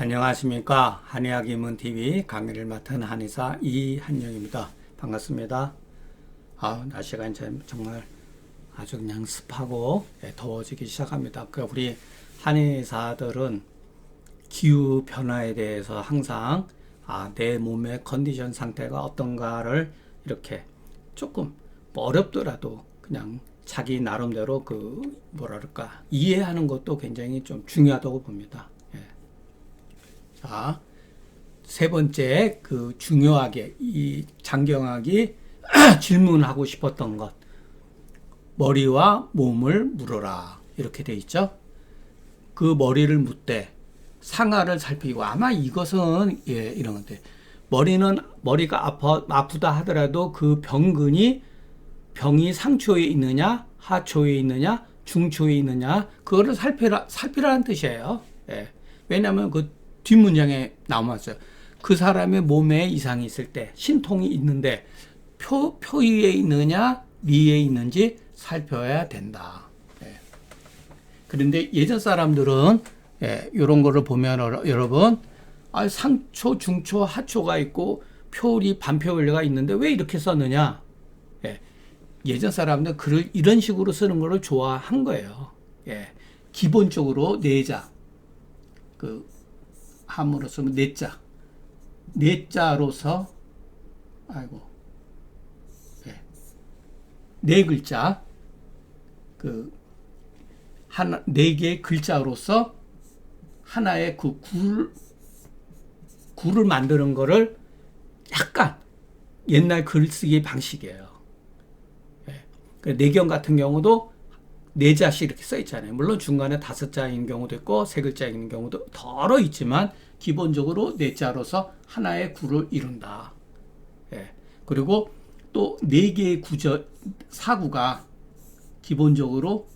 안녕하십니까. 한의학 입문TV 강의를 맡은 한의사 이한영입니다. 반갑습니다. 아 날씨가 이제 정말 아주 그냥 습하고 예, 더워지기 시작합니다. 그 우리 한의사들은 기후 변화에 대해서 항상 아, 내 몸의 컨디션 상태가 어떤가를 이렇게 조금 뭐 어렵더라도 그냥 자기 나름대로 그 뭐랄까 이해하는 것도 굉장히 좀 중요하다고 봅니다. 예. 자, 세 번째 그 중요하게 이 장경학이 질문하고 싶었던 것 머리와 몸을 물어라 이렇게 돼 있죠. 그 머리를 묻되 상하를 살피고 아마 이것은 예 이런 건데 머리는 머리가 아파 아프다 하더라도 그 병근이 병이 상초에 있느냐 하초에 있느냐 중초에 있느냐 그거를 살피라 살피라는 뜻이에요. 예. 왜냐하면 그 뒷문장에 나왔어요. 그 사람의 몸에 이상이 있을 때 신통이 있는데 표 표 위에 있느냐 미에 있는지 살펴야 된다. 예. 그런데 예전 사람들은 예, 이런 거를 보면 여러분 아, 상초, 중초, 하초가 있고 표리, 반표원리가 있는데 왜 이렇게 썼느냐? 예, 예전 사람들 글을 이런 식으로 쓰는 거를 좋아한 거예요. 예, 기본적으로 내자, 그 함으로 쓰면 내자, 내자로서 아이고, 예, 네 글자, 그 하나 네 개의 글자로서 하나의 그 굴, 굴을 만드는 거를 약간 옛날 글쓰기 방식이에요. 예. 그 내경 같은 경우도 네 자씩 이렇게 써 있잖아요. 물론 중간에 다섯 자인 경우도 있고 세 글자인 경우도 더러 있지만 기본적으로 네 자로서 하나의 구를 이룬다. 예. 그리고 또 네 개의 구절 사구가 기본적으로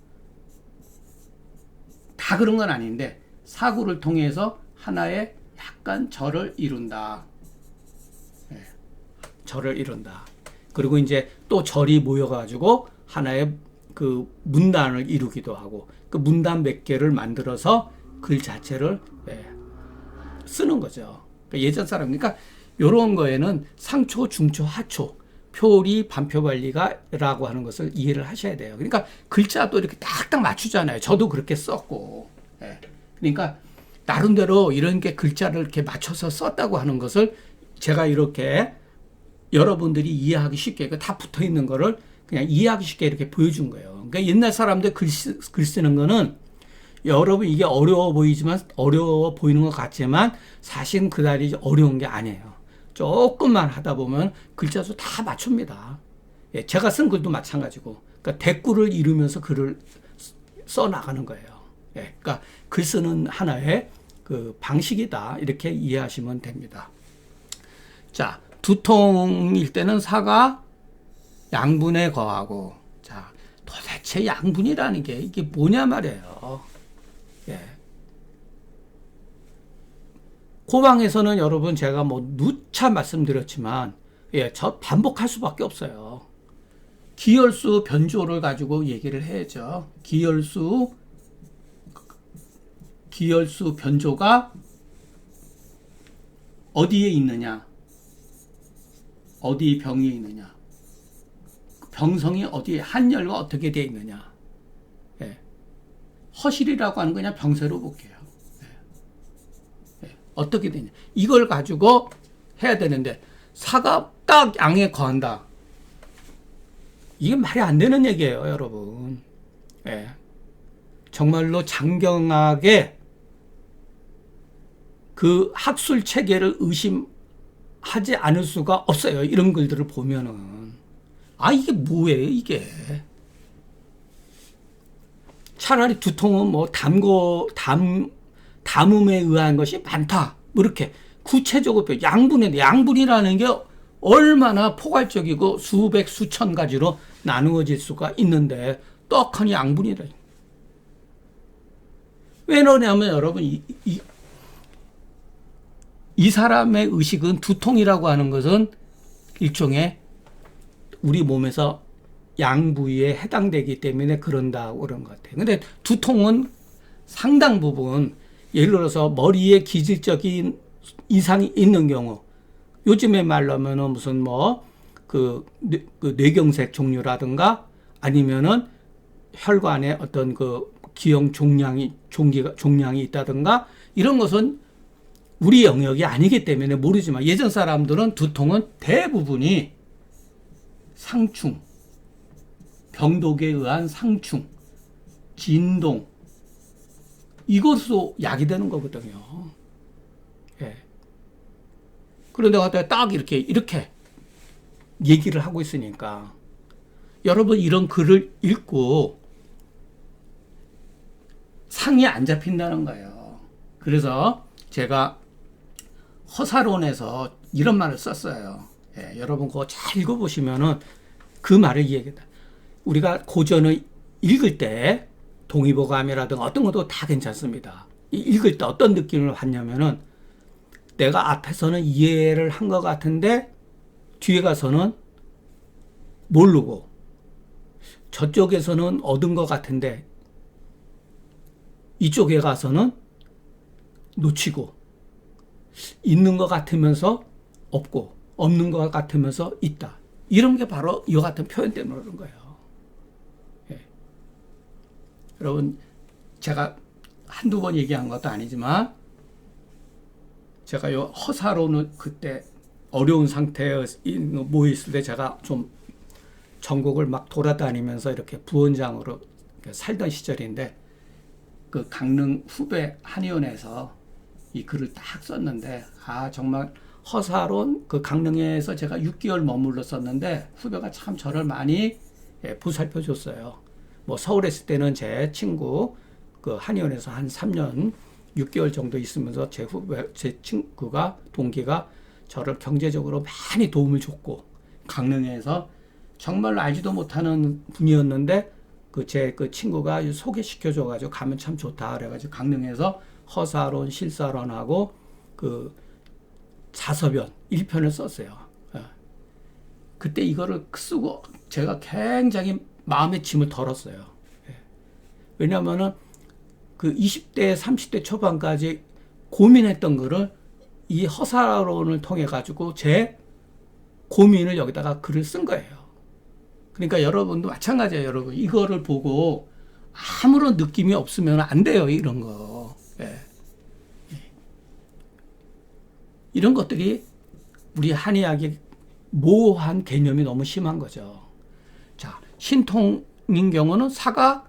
다 그런 건 아닌데 사구를 통해서 하나의 약간 절을 이룬다. 예, 절을 이룬다. 그리고 이제 또 절이 모여가지고 하나의 그 문단을 이루기도 하고 그 문단 몇 개를 만들어서 글 자체를 예, 쓰는 거죠. 그러니까 예전 사람 그러니까 이런 거에는 상초, 중초, 하초, 표리, 반표 관리가라고 하는 것을 이해를 하셔야 돼요. 그러니까 글자도 이렇게 딱딱 맞추잖아요. 저도 그렇게 썼고. 예. 그러니까 나름대로 이런 게 글자를 이렇게 맞춰서 썼다고 하는 것을 제가 이렇게 여러분들이 이해하기 쉽게 다 붙어 있는 거를 그냥 이해하기 쉽게 이렇게 보여준 거예요. 그러니까 옛날 사람들 글, 쓰, 글 쓰는 거는 여러분 이게 어려워 보이지만 어려워 보이는 것 같지만 사실은 그다지 어려운 게 아니에요. 조금만 하다 보면 글자 수 다 맞춥니다. 예, 제가 쓴 글도 마찬가지고 그러니까 대꾸를 이루면서 글을 써 나가는 거예요. 예, 그러니까 글 쓰는 하나의 그 방식이다 이렇게 이해하시면 됩니다. 자 두통일 때는 사가 양분에 거하고 자 도대체 양분이라는 게 이게 뭐냐 말이에요. 예. 고방에서는 여러분 제가 뭐 누차 말씀드렸지만 예, 저 반복할 수밖에 없어요. 기혈수 변조를 가지고 얘기를 해야죠. 기혈수 기혈수 변조가 어디에 있느냐? 어디 병이 있느냐? 병성이 어디에 한열과 어떻게 되어 있느냐? 예. 허실이라고 하는 거냐 병세로 볼게요. 예. 예. 어떻게 되냐? 이걸 가지고 해야 되는데 사가 딱 양에 거한다. 이게 말이 안 되는 얘기예요, 여러분. 예. 정말로 장경하게 그 학술 체계를 의심하지 않을 수가 없어요. 이런 글들을 보면은. 아, 이게 뭐예요, 이게. 차라리 두통은 뭐 담고, 담, 담음에 의한 것이 많다. 뭐 이렇게 구체적으로 양분에, 양분이라는 게 얼마나 포괄적이고 수백, 수천 가지로 나누어질 수가 있는데 떡하니 양분이라. 왜 그러냐면 여러분, 이, 이, 이 사람의 의식은 두통이라고 하는 것은 일종의 우리 몸에서 양 부위에 해당되기 때문에 그런다고 그런 것 같아요. 근데 두통은 상당 부분 예를 들어서 머리에 기질적인 이상이 있는 경우 요즘에 말로 하면은 무슨 뭐그 그 뇌경색 종류라든가 아니면은 혈관에 어떤 그 기형 종양이 종기가 종양이 있다든가 이런 것은 우리 영역이 아니기 때문에 모르지만 예전 사람들은 두통은 대부분이 상충, 병독에 의한 상충, 진동 이것으로 약이 되는 거거든요. 예. 그런데 갖다 딱 이렇게 이렇게 얘기를 하고 있으니까 여러분 이런 글을 읽고 상이 안 잡힌다는 거예요. 그래서 제가 허사론에서 이런 말을 썼어요. 예, 여러분 그거 잘 읽어보시면은 그 말을 이해하겠다. 우리가 고전을 읽을 때 동의보감이라든가 어떤 것도 다 괜찮습니다. 읽을 때 어떤 느낌을 받냐면은 내가 앞에서는 이해를 한 것 같은데 뒤에 가서는 모르고 저쪽에서는 얻은 것 같은데 이쪽에 가서는 놓치고 있는 것 같으면서 없고 없는 것 같으면서 있다. 이런 게 바로 이와 같은 표현 때문에 그런 거예요. 예. 여러분 제가 한두 번 얘기한 것도 아니지만 제가 요 허사로는 그때 어려운 상태에 모여 있을 때 제가 좀 전국을 막 돌아다니면서 이렇게 부원장으로 살던 시절인데 그 강릉 후배 한의원에서 이 글을 딱 썼는데 아 정말 허사론 그 강릉에서 제가 6개월 머물렀었는데 후배가 참 저를 많이 예, 보살펴 줬어요. 뭐 서울에 있을 때는 제 친구 그 한의원에서 한 3년 6개월 정도 있으면서 제 후배 제 친구가 동기가 저를 경제적으로 많이 도움을 줬고 강릉에서 정말 알지도 못하는 분이었는데 그 제그 친구가 소개시켜 줘 가지고 가면 참 좋다 그래 가지고 강릉에서 허사론 실사론하고 그 자서변 1편을 썼어요. 예. 그때 이거를 쓰고 제가 굉장히 마음의 짐을 덜었어요. 예. 왜냐면은 그 20대, 30대 초반까지 고민했던 거를 이 허사론을 통해 가지고 제 고민을 여기다가 글을 쓴 거예요. 그러니까 여러분도 마찬가지예요, 여러분. 이거를 보고 아무런 느낌이 없으면 안 돼요, 이런 거. 예. 이런 것들이 우리 한의학의 모호한 개념이 너무 심한 거죠. 자, 신통인 경우는 사가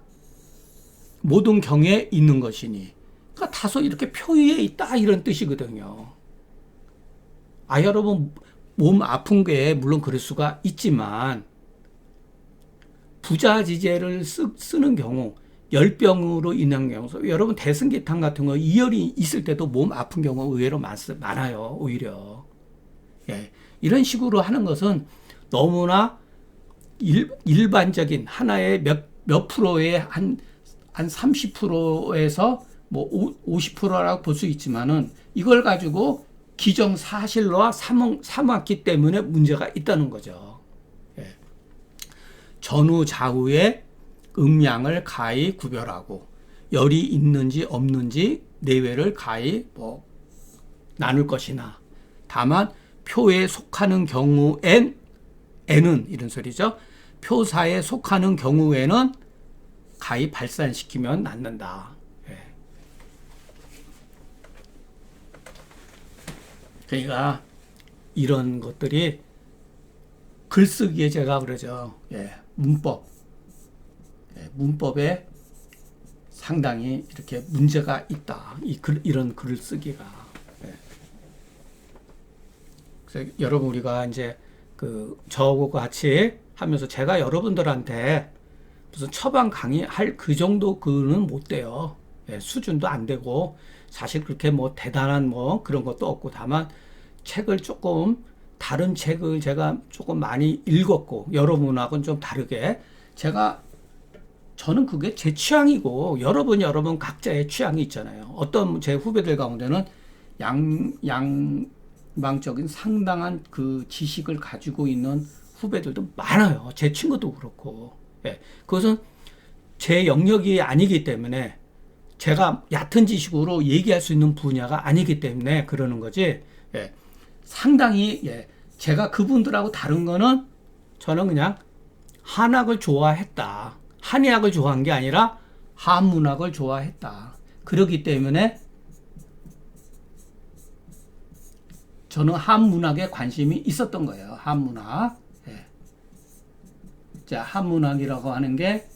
모든 경에 있는 것이니. 그러니까 다소 이렇게 표위에 있다 이런 뜻이거든요. 아, 여러분 몸 아픈 게 물론 그럴 수가 있지만 부자 지제를 쓰, 쓰는 경우 열병으로 인한 경우 여러분 대승기탕 같은 거 이열이 있을 때도 몸 아픈 경우 의외로 많, 많아요 오히려 예, 이런 식으로 하는 것은 너무나 일, 일반적인 하나의 몇, 몇 프로의 한, 한 30%에서 뭐 50%라고 볼 수 있지만은 이걸 가지고 기정사실로와 삼았기 때문에 문제가 있다는 거죠. 예. 전후 좌우의 음양을 가히 구별하고 열이 있는지 없는지 내외를 가히 뭐 나눌 것이나 다만 표에 속하는 경우엔 에는 이런 소리죠. 표사에 속하는 경우에는 가히 발산시키면 낫는다. 예. 그러니까 이런 것들이 글쓰기에 제가 그러죠. 예. 문법 예, 문법에 상당히 이렇게 문제가 있다. 이 글, 이런 글을 쓰기가. 예. 그래서 여러분 우리가 이제 그 저하고 같이 하면서 제가 여러분들한테 무슨 처방 강의할 그 정도 그는 못 돼요. 예, 수준도 안 되고 사실 그렇게 뭐 대단한 뭐 그런 것도 없고 다만 책을 조금 다른 책을 제가 조금 많이 읽었고 여러분하고는 좀 다르게 제가 저는 그게 제 취향이고 여러분 여러분 각자의 취향이 있잖아요. 어떤 제 후배들 가운데는 양 양방적인 상당한 그 지식을 가지고 있는 후배들도 많아요. 제 친구도 그렇고. 예. 그것은 제 영역이 아니기 때문에 제가 얕은 지식으로 얘기할 수 있는 분야가 아니기 때문에 그러는 거지. 예. 상당히 예. 제가 그분들하고 다른 거는 저는 그냥 한학을 좋아했다. 한의학을 좋아한 게 아니라 한문학을 좋아했다. 그렇기 때문에 저는 한문학에 관심이 있었던 거예요. 한문학. 예. 자, 한문학이라고 하는 게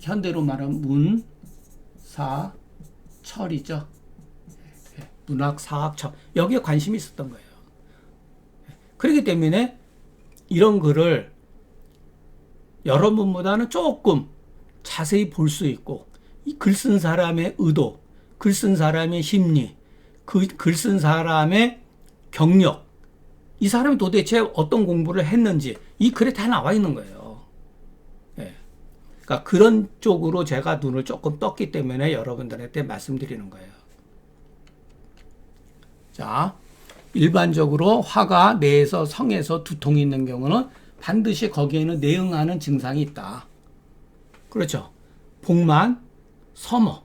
현대로 말하면 문, 사, 철이죠. 예. 문학, 사학, 철. 여기에 관심이 있었던 거예요. 예. 그렇기 때문에 이런 글을 여러분보다는 조금 자세히 볼 수 있고 글쓴 사람의 의도, 글 쓴 사람의 심리, 그 글 쓴 사람의 경력, 이 사람이 도대체 어떤 공부를 했는지 이 글에 다 나와 있는 거예요. 예. 그러니까 그런 쪽으로 제가 눈을 조금 떴기 때문에 여러분들한테 말씀드리는 거예요. 자, 일반적으로 화가 뇌에서 성에서 두통이 있는 경우는 반드시 거기에는 내응하는 증상이 있다. 그렇죠. 복만, 서머,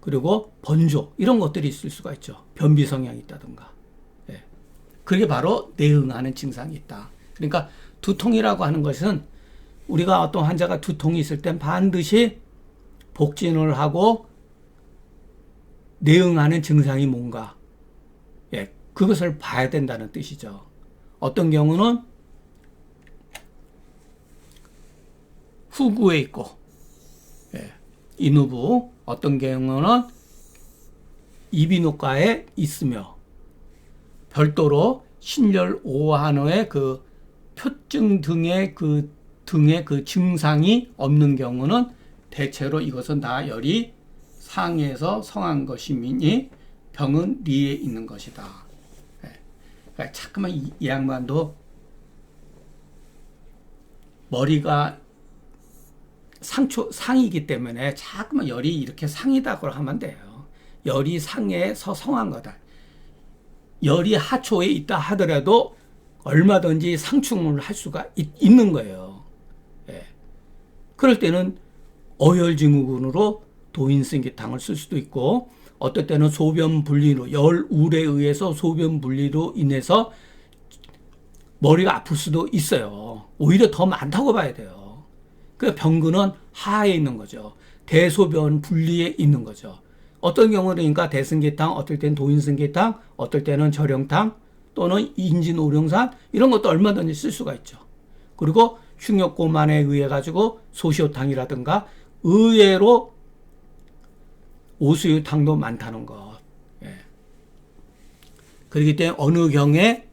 그리고 번조 이런 것들이 있을 수가 있죠. 변비 성향이 있다든가. 예. 그게 바로 내응하는 증상이 있다. 그러니까 두통이라고 하는 것은 우리가 어떤 환자가 두통이 있을 땐 반드시 복진을 하고 내응하는 증상이 뭔가 예, 그것을 봐야 된다는 뜻이죠. 어떤 경우는 후구에 있고 예, 인후부 어떤 경우는 이비인후과에 있으며 별도로 신열 오한호의 그 표증 등의 그 등의 그 증상이 없는 경우는 대체로 이것은 다 열이 상에서 성한 것이니 병은 리에 있는 것이다. 예. 그러니까 자꾸만 이, 이 양반도 머리가 상초 상이기 때문에 자꾸만 열이 이렇게 상이다고 하면 돼요. 열이 상에서 성한 거다. 열이 하초에 있다 하더라도 얼마든지 상충을 할 수가 있, 는 거예요. 예. 그럴 때는 어열증후군으로 도인승기탕을 쓸 수도 있고 어떨 때는 소변 분리로 열울에 의해서 소변 분리로 인해서 머리가 아플 수도 있어요. 오히려 더 많다고 봐야 돼요. 그 병근은 하에 있는 거죠. 대소변 분리에 있는 거죠. 어떤 경우는 그러니까 대승계탕, 어떨 때는 도인승계탕, 어떨 때는 절영탕 또는 인진오룡산 이런 것도 얼마든지 쓸 수가 있죠. 그리고 흉역고만에 의해 가지고 소시오탕이라든가 의외로 오수유탕도 많다는 것. 예. 그렇기 때문에 어느 경에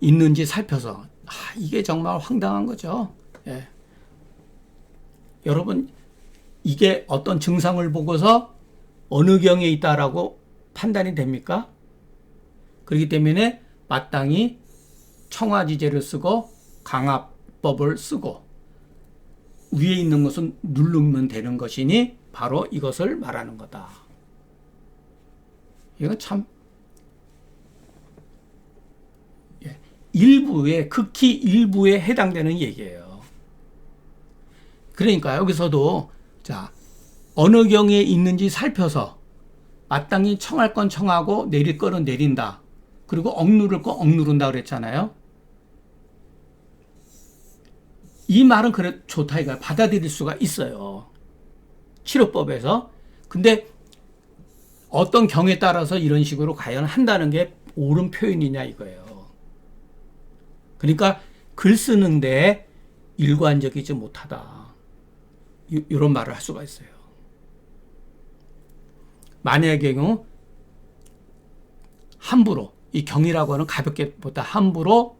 있는지 살펴서 아, 이게 정말 황당한 거죠. 예. 여러분 이게 어떤 증상을 보고서 어느 경에 있다라고 판단이 됩니까? 그렇기 때문에 마땅히 청화지제를 쓰고 강압법을 쓰고 위에 있는 것은 누르면 되는 것이니 바로 이것을 말하는 거다. 이건 참 예, 일부에 극히 일부에 해당되는 얘기예요. 그러니까 여기서도 자 어느 경에 있는지 살펴서 마땅히 청할 건 청하고 내릴 거는 내린다. 그리고 억누를 거 억누른다 그랬잖아요. 이 말은 그래 좋다 이거 받아들일 수가 있어요. 치료법에서. 근데 어떤 경에 따라서 이런 식으로 과연 한다는 게 옳은 표현이냐 이거예요. 그러니까 글 쓰는데 일관적이지 못하다. 이런 말을 할 수가 있어요. 만약의 경우 함부로 이 경이라고 하는 가볍게 보다 함부로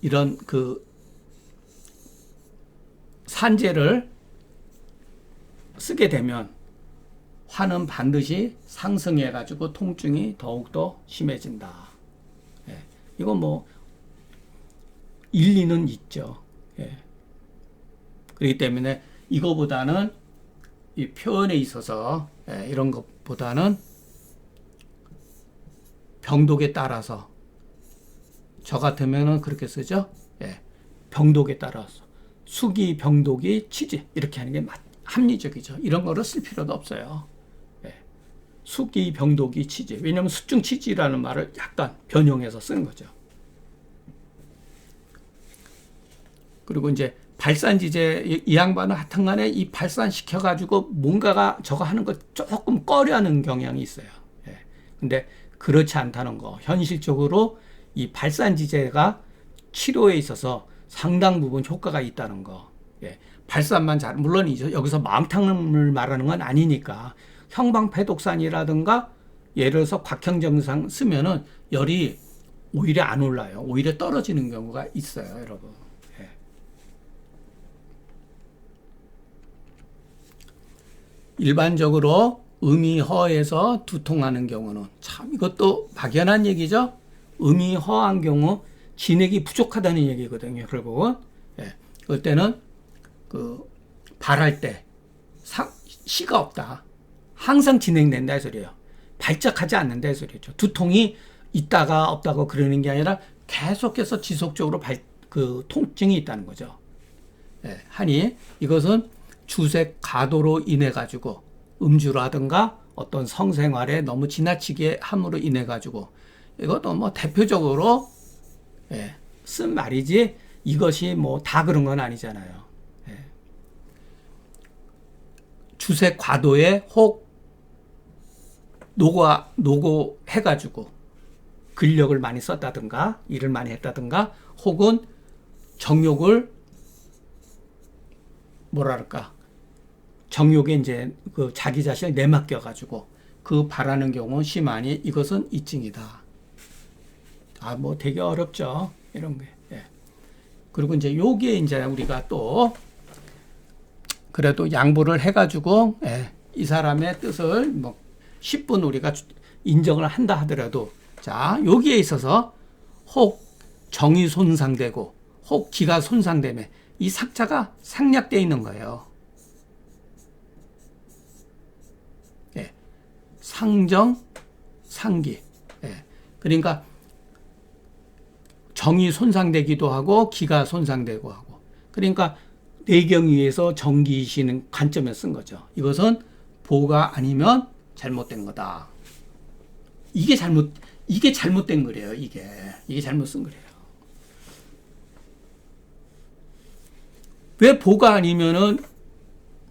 이런 그 산재를 쓰게 되면 화는 반드시 상승해 가지고 통증이 더욱더 심해진다. 예. 이건 뭐 일리는 있죠. 예. 그렇기 때문에 이거보다는 이 표현에 있어서 예, 이런 것보다는 병독에 따라서 저 같으면은 그렇게 쓰죠. 예. 병독에 따라서 수기 병독이 치지 이렇게 하는 게 맞, 합리적이죠. 이런 거를 쓸 필요도 없어요. 예. 수기, 병도기, 치지. 왜냐하면 수증 치지라는 말을 약간 변형해서 쓴 거죠. 그리고 이제 발산지제 이, 이 양반은 하여튼간에 이 발산시켜 가지고 뭔가가 저거 하는 거 조금 꺼려하는 경향이 있어요. 예. 근데 그렇지 않다는 거. 현실적으로 이 발산지제가 치료에 있어서 상당 부분 효과가 있다는 거. 예. 발산만 잘 물론 이제 여기서 마음탕을 말하는 건 아니니까 형방패독산이라든가 예를 들어서 곽형정상 쓰면은 열이 오히려 안 올라요. 오히려 떨어지는 경우가 있어요, 여러분. 예. 일반적으로 음이허에서 두통하는 경우는 참 이것도 막연한 얘기죠. 음이허한 경우 진액이 부족하다는 얘기거든요. 결국은 예. 그때는 그 발할 때 사, 시가 없다. 항상 진행된다 이 소리예요. 발작하지 않는다 이 소리죠. 두통이 있다가 없다고 그러는 게 아니라 계속해서 지속적으로 발, 그 통증이 있다는 거죠. 예, 하니 이것은 주색 가도로 인해 가지고 음주라든가 어떤 성생활에 너무 지나치게 함으로 인해 가지고 이것도 뭐 대표적으로 예, 쓴 말이지 이것이 뭐 다 그런 건 아니잖아요. 예. 주색 과도에 혹 노고 노고 해 가지고 근력을 많이 썼다든가 일을 많이 했다든가 혹은 정욕을 뭐랄까 정욕에 이제 그 자기 자신을 내맡겨 가지고 그 바라는 경우 심하니 이것은 이증이다. 아 뭐 되게 어렵죠 이런 게. 예. 그리고 이제 요게 이제 우리가 또 그래도 양보를 해가지고 예, 이 사람의 뜻을 뭐 10분 우리가 인정을 한다 하더라도 자 여기에 있어서 혹 정이 손상되고 혹 기가 손상되면 이 삭자가 생략되어 있는 거예요. 예. 상정, 상기. 예. 그러니까 정이 손상되기도 하고 기가 손상되고 하고. 그러니까 내경위에서 정기시는 관점에 쓴 거죠. 이것은 보가 아니면 잘못된 거다. 이게 잘못 이게 잘못된 거래요. 이게 이게 잘못 쓴 거래요. 왜 보가 아니면은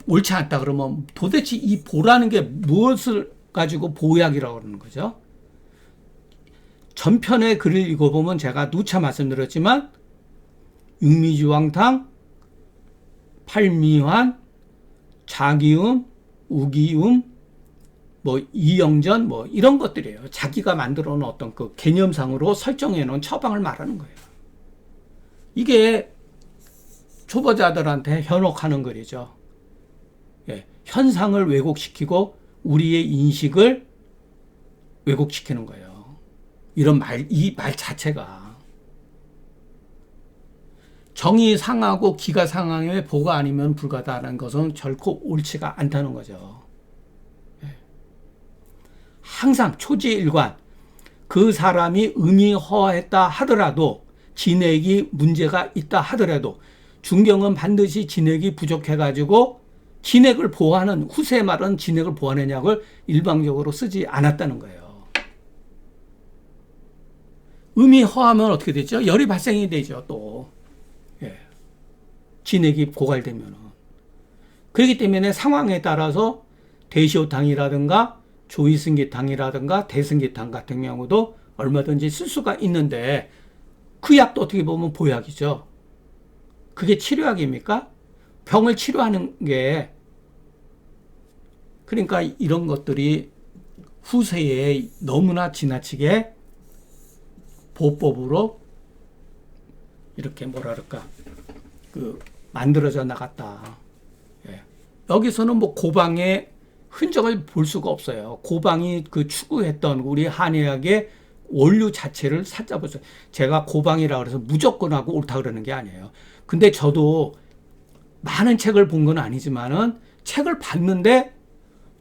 옳지 않다 그러면 도대체 이 보라는 게 무엇을 가지고 보약이라고 그러는 거죠? 전편의 글을 읽어보면 제가 누차 말씀드렸지만 육미주왕탕, 팔미환, 자기음, 우기음, 뭐 이영전 뭐 이런 것들이에요. 자기가 만들어 놓은 어떤 그 개념상으로 설정해 놓은 처방을 말하는 거예요. 이게 초보자들한테 현혹하는 글이죠. 예, 현상을 왜곡시키고 우리의 인식을 왜곡시키는 거예요. 이런 말, 이 말 자체가. 정이 상하고 기가 상하에 보가 아니면 불가다라는 것은 결코 옳지가 않다는 거죠. 예. 항상 초지일관, 그 사람이 음이 허했다 하더라도, 진액이 문제가 있다 하더라도, 중경은 반드시 진액이 부족해가지고 진액을 보호하는 후세 말은 진액을 보호하는 약을 일방적으로 쓰지 않았다는 거예요. 음이 허하면 어떻게 되죠? 열이 발생이 되죠. 또 예. 진액이 고갈되면은 그렇기 때문에 상황에 따라서 대시호탕이라든가 조이승기탕이라든가 대승기탕 같은 경우도 얼마든지 쓸 수가 있는데 그 약도 어떻게 보면 보약이죠. 그게 치료약입니까? 병을 치료하는 게 그러니까 이런 것들이 후세에 너무나 지나치게 보법으로 이렇게 뭐랄까 그 만들어져 나갔다. 예. 여기서는 뭐 고방의 흔적을 볼 수가 없어요. 고방이 그 추구했던 우리 한의학의 원류 자체를 찾아보죠. 제가 고방이라 그래서 무조건 하고 옳다 그러는 게 아니에요. 근데 저도 많은 책을 본 건 아니지만은 책을 봤는데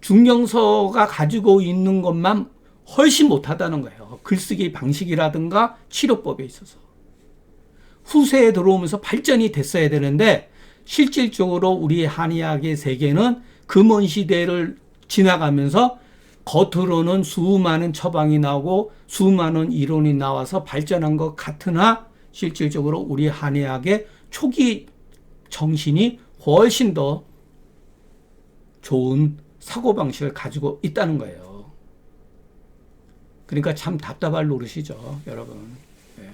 중경서가 가지고 있는 것만 훨씬 못하다는 거예요. 글쓰기 방식이라든가 치료법에 있어서. 후세에 들어오면서 발전이 됐어야 되는데 실질적으로 우리 한의학의 세계는 금원 시대를 지나가면서 겉으로는 수많은 처방이 나오고 수많은 이론이 나와서 발전한 것 같으나 실질적으로 우리 한의학의 초기 정신이 훨씬 더 좋은 사고방식을 가지고 있다는 거예요. 그러니까 참 답답할 노릇이죠, 여러분. 예.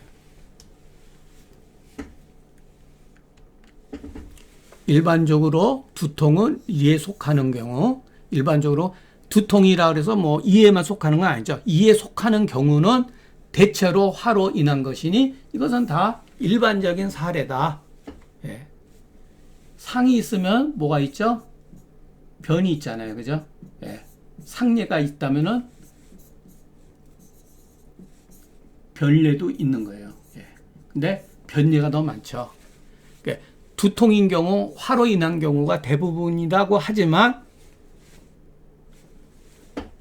일반적으로 두통은 이에 속하는 경우, 일반적으로 두통이라 그래서 뭐 이에만 속하는 건 아니죠. 이에 속하는 경우는 대체로 화로 인한 것이니 이것은 다 일반적인 사례다. 예. 상이 있으면 뭐가 있죠? 변이 있잖아요. 그죠? 예. 상례가 있다면은 변례도 있는 거예요. 예. 근데 변례가 더 많죠. 그러니까 두통인 경우 화로 인한 경우가 대부분이라고 하지만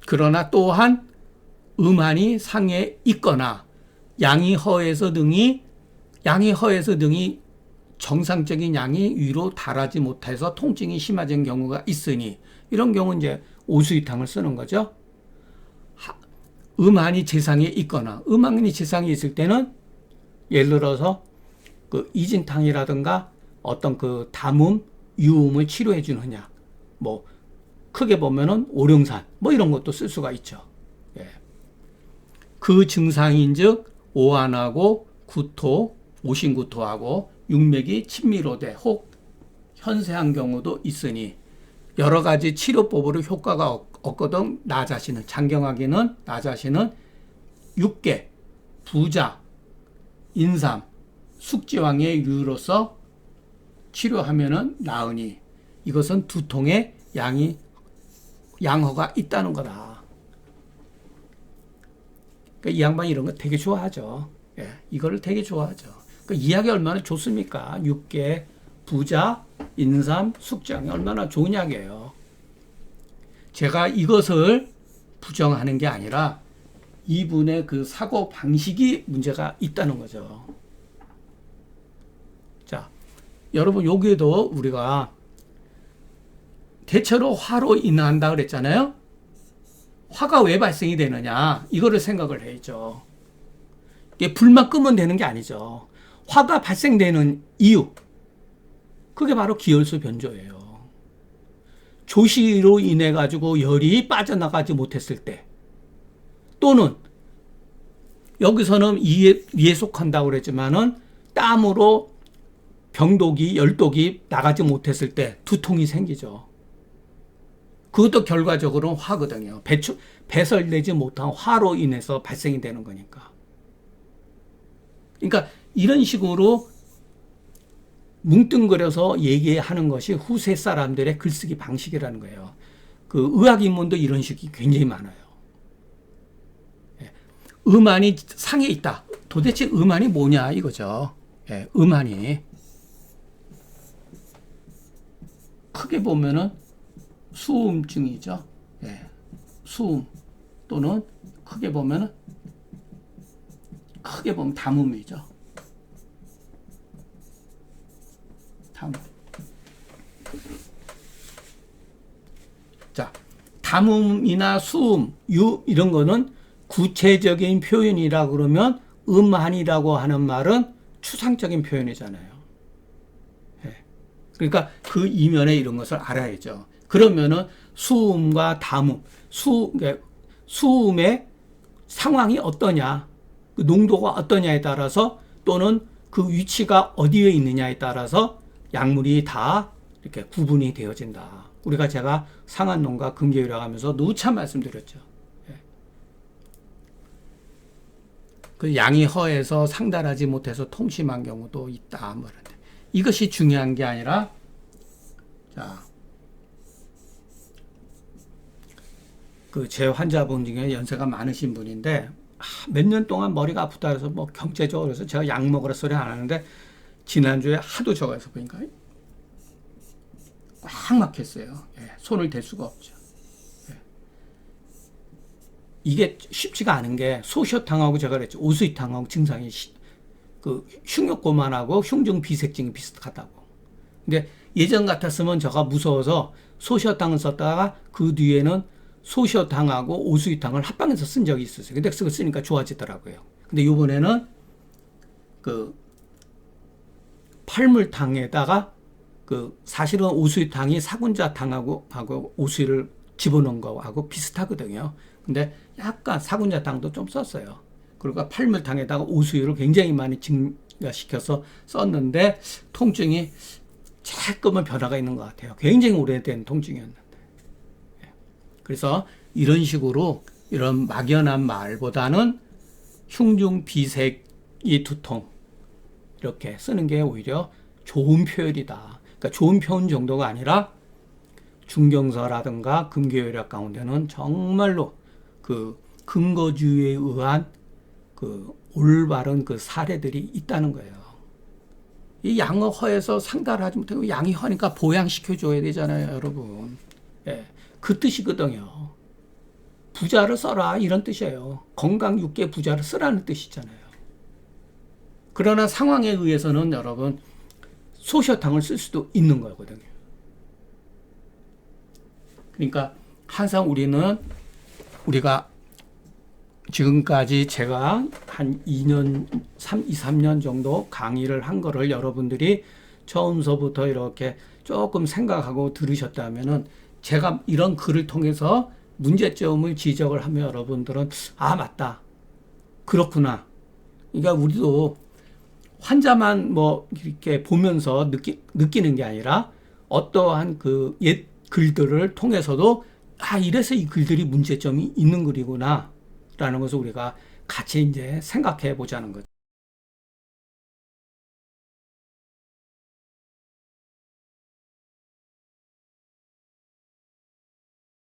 그러나 또한 음한이 상에 있거나 양이 허해서 등이 양이 허해서 등이 정상적인 양이 위로 달하지 못해서 통증이 심해진 경우가 있으니 이런 경우 이제 오수이탕을 쓰는 거죠. 음한이 재상에 있거나 음한이 재상에 있을 때는 예를 들어서 그 이진탕이라든가 어떤 그 담음, 유음을 치료해 주는 약, 뭐 크게 보면은 오룡산 뭐 이런 것도 쓸 수가 있죠. 예. 그 증상인즉 오한하고 구토, 오신구토하고 육맥이 친미로돼 혹 현세한 경우도 있으니 여러 가지 치료법으로 효과가 없거든 나 자신은 장경하기는 나 자신은 육계, 부자, 인삼, 숙지왕의 유로서 치료하면은 나으니 이것은 두통의 양이 양허가 있다는 거다. 그러니까 이 양반이 이런 거 되게 좋아하죠. 예, 이거를 되게 좋아하죠. 그 이야기 얼마나 좋습니까? 육계, 부자, 인삼, 숙장이 얼마나 좋은 약이에요. 제가 이것을 부정하는 게 아니라 이분의 그 사고 방식이 문제가 있다는 거죠. 자, 여러분 여기에도 우리가 대체로 화로 인한다 그랬잖아요. 화가 왜 발생이 되느냐 이거를 생각을 해야죠. 이게 불만 끄면 되는 게 아니죠. 화가 발생되는 이유 그게 바로 기혈수 변조예요. 조시로 인해 가지고 열이 빠져나가지 못했을 때 또는 여기서는 이에, 위에 속한다고 그랬지만은 땀으로 병독이 열독이 나가지 못했을 때 두통이 생기죠. 그것도 결과적으로 화거든요. 배출, 배설되지 못한 화로 인해서 발생이 되는 거니까. 그러니까 이런 식으로 뭉뚱그려서 얘기하는 것이 후세 사람들의 글쓰기 방식이라는 거예요. 그 의학 인문도 이런 식이 굉장히 많아요. 예. 음안이 상에 있다. 도대체 음안이 뭐냐 이거죠. 예, 음안이 크게 보면은 수음증이죠. 예, 수음 또는 크게 보면은 크게 보면 담음이죠. 담음. 자, 담음이나 수음, 유 이런 거는 구체적인 표현이라 그러면 음한이라고 하는 말은 추상적인 표현이잖아요. 예. 그러니까 그 이면에 이런 것을 알아야죠. 그러면은 수음과 담음, 수, 수음의 상황이 어떠냐, 그 농도가 어떠냐에 따라서 또는 그 위치가 어디에 있느냐에 따라서 약물이 다 이렇게 구분이 되어진다. 우리가 제가 상한론과 금계유라 하면서 누차 말씀드렸죠. 예. 그 양이 허해서 상달하지 못해서 통심한 경우도 있다. 뭐 이것이 중요한 게 아니라 자 그 제 환자분 중에 연세가 많으신 분인데 아, 몇년 동안 머리가 아프다 해서 뭐 경제적으로 해서 제가 약 먹으라 소리 안 하는데 지난주에 하도 적어서 보니까 꽉 막혔어요. 예, 손을 댈 수가 없죠. 예. 이게 쉽지가 않은 게 소시오탕하고 제가 그랬죠. 오수이탕하고 증상이 시, 그 흉욕고만하고 흉중 비색증이 비슷하다고. 근데 예전 같았으면 저가 무서워서 소시어탕을 썼다가 그 뒤에는 소시어탕하고 오수이탕을 합방해서 쓴 적이 있었어요. 근데 그거 쓰니까 좋아지더라고요. 근데 이번에는 그 팔물탕에다가 그 사실은 오수이탕이 사군자탕하고 하고 오수이를 집어넣은 거하고 비슷하거든요. 근데 약간 사군자탕도 좀 썼어요. 그러니까 팔물탕에다가 오수유를 굉장히 많이 증가시켜서 썼는데 통증이 조금은 변화가 있는 것 같아요. 굉장히 오래된 통증이었는데. 예. 그래서 이런 식으로 이런 막연한 말보다는 흉중 비색이 두통 이렇게 쓰는 게 오히려 좋은 표현이다. 그러니까 좋은 표현 정도가 아니라 중경서라든가 금교열학 가운데는 정말로 그 근거주의에 의한 그 올바른 그 사례들이 있다는 거예요. 이 양어 허에서 상달을 하지 못하고 양이 허니까 보양시켜 줘야 되잖아요, 여러분. 예. 그 뜻이거든요. 부자를 써라 이런 뜻이에요. 건강 육계 부자를 쓰라는 뜻이잖아요. 그러나 상황에 의해서는 여러분 소셔탕을 쓸 수도 있는 거거든요. 그러니까 항상 우리는 우리가 지금까지 제가 한 2년, 3, 2, 3년 정도 강의를 한 거를 여러분들이 처음서부터 이렇게 조금 생각하고 들으셨다면은 제가 이런 글을 통해서 문제점을 지적을 하면 여러분들은 아, 맞다. 그렇구나. 그러니까 우리도 환자만 뭐 이렇게 보면서 느끼, 느끼는 게 아니라 어떠한 그 옛 글들을 통해서도 아, 이래서 이 글들이 문제점이 있는 글이구나. 라는 것을 우리가 같이 이제 생각해 보자는 거죠.